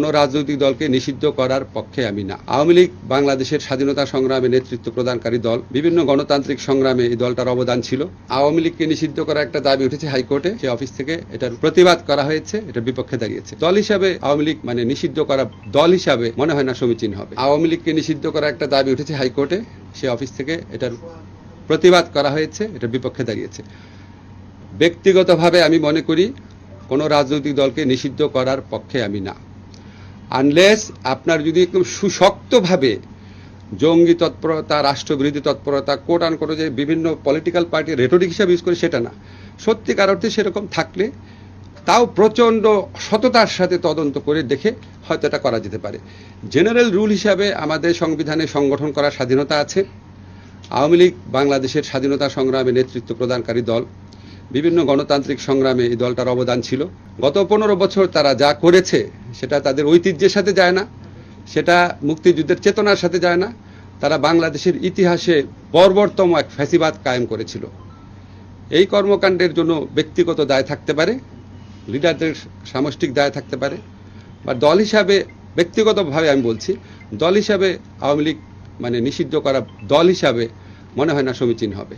কোনো রাজনৈতিক দলকে নিষিদ্ধ করার পক্ষে আমি না। আওয়ামী লীগ বাংলাদেশের স্বাধীনতা সংগ্রামে নেতৃত্ব প্রদানকারী দল, বিভিন্ন গণতান্ত্রিক সংগ্রামে এই দলটার অবদান ছিল। আওয়ামী লীগকে নিষিদ্ধ করার একটা দাবি উঠেছে হাইকোর্টে, সে অফিস থেকে এটার প্রতিবাদ করা হয়েছে, এটার বিপক্ষে দাঁড়িয়েছে। দল হিসাবে আওয়ামী লীগ মানে নিষিদ্ধ করা দল হিসাবে মনে হয় না সমীচীন হবে। আওয়ামী লীগকে নিষিদ্ধ করার একটা দাবি উঠেছে হাইকোর্টে, সে অফিস থেকে এটার প্রতিবাদ করা হয়েছে, এটার বিপক্ষে দাঁড়িয়েছে। ব্যক্তিগতভাবে আমি মনে করি, কোনো রাজনৈতিক দলকে নিষিদ্ধ করার পক্ষে আমি না। আনলেস আপনার যদি একদম সুশক্তভাবে জঙ্গি তৎপরতা, রাষ্ট্রবিরোধী তৎপরতা কোট আন করে যে বিভিন্ন পলিটিক্যাল পার্টি রেটোরিক হিসাবে ইউজ করে, সেটা না। সত্যিকার অর্থে সেরকম থাকলে তাও প্রচণ্ড সততার সাথে তদন্ত করে দেখে হয়তো এটা করা যেতে পারে। জেনারেল রুল হিসাবে আমাদের সংবিধানে সংগঠন করার স্বাধীনতা আছে। আওয়ামী লীগ বাংলাদেশের স্বাধীনতা সংগ্রামে নেতৃত্ব প্রদানকারী দল। বিভিন্ন গণতান্ত্রিক সংগ্রামে এই দলটার অবদান ছিল। গত পনেরো বছর তারা যা করেছে সেটা তাদের ঐতিহ্যের সাথে যায় না, সেটা মুক্তিযুদ্ধের চেতনার সাথে যায় না, তারা বাংলাদেশের ইতিহাসে বর্বরতম এক ফ্যাসিবাদ কায়েম করেছিল। এই কর্মকাণ্ডের জন্য ব্যক্তিগত দায় থাকতে পারে, লিডারদের সামষ্টিক দায় থাকতে পারে, বা দল হিসাবে, ব্যক্তিগতভাবে আমি বলছি, দল হিসাবে আওয়ামী লীগ মানে নিষিদ্ধ করা দল হিসাবে মনে হয় না সমীচীন হবে।